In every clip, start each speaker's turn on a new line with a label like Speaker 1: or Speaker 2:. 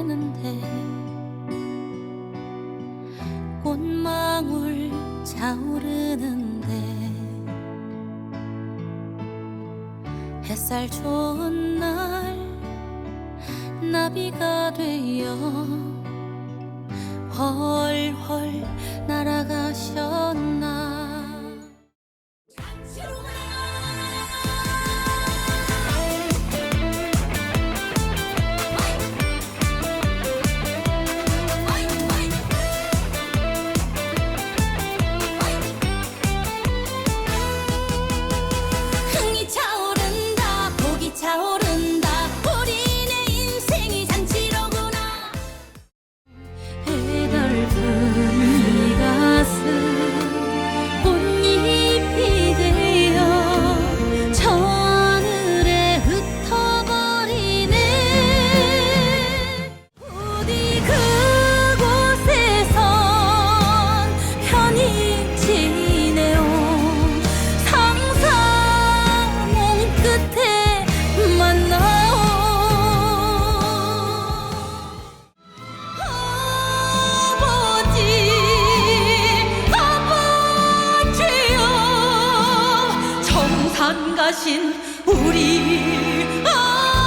Speaker 1: 되는데 꽃망울 자우르는데 햇살 좋은 날 나비가 되어 헐헐 천 가신 우리 아버지.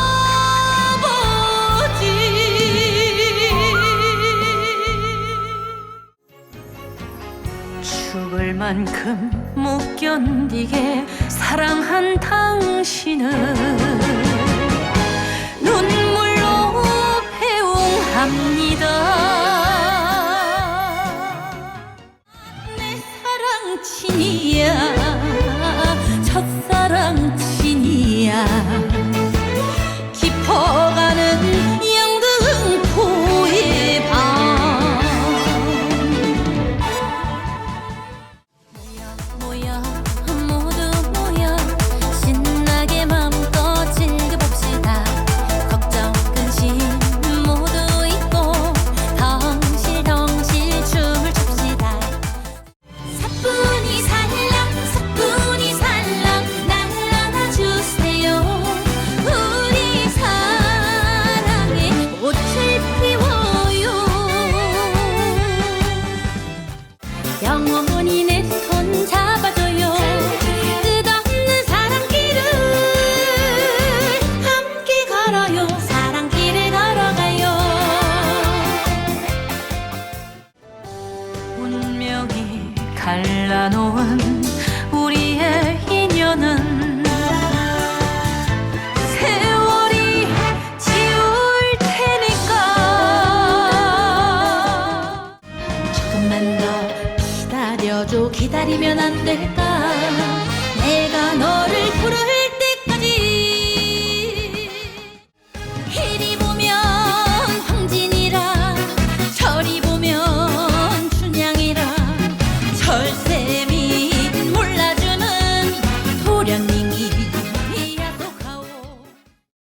Speaker 1: 죽을 만큼 못 견디게 사랑한 당신을 눈물로 배웅합니다. 내 사랑친이야. 갈라놓은 우리의 인연은 세월이 지울 테니까. 조금만 더 기다려줘. 기다리면 안 될까?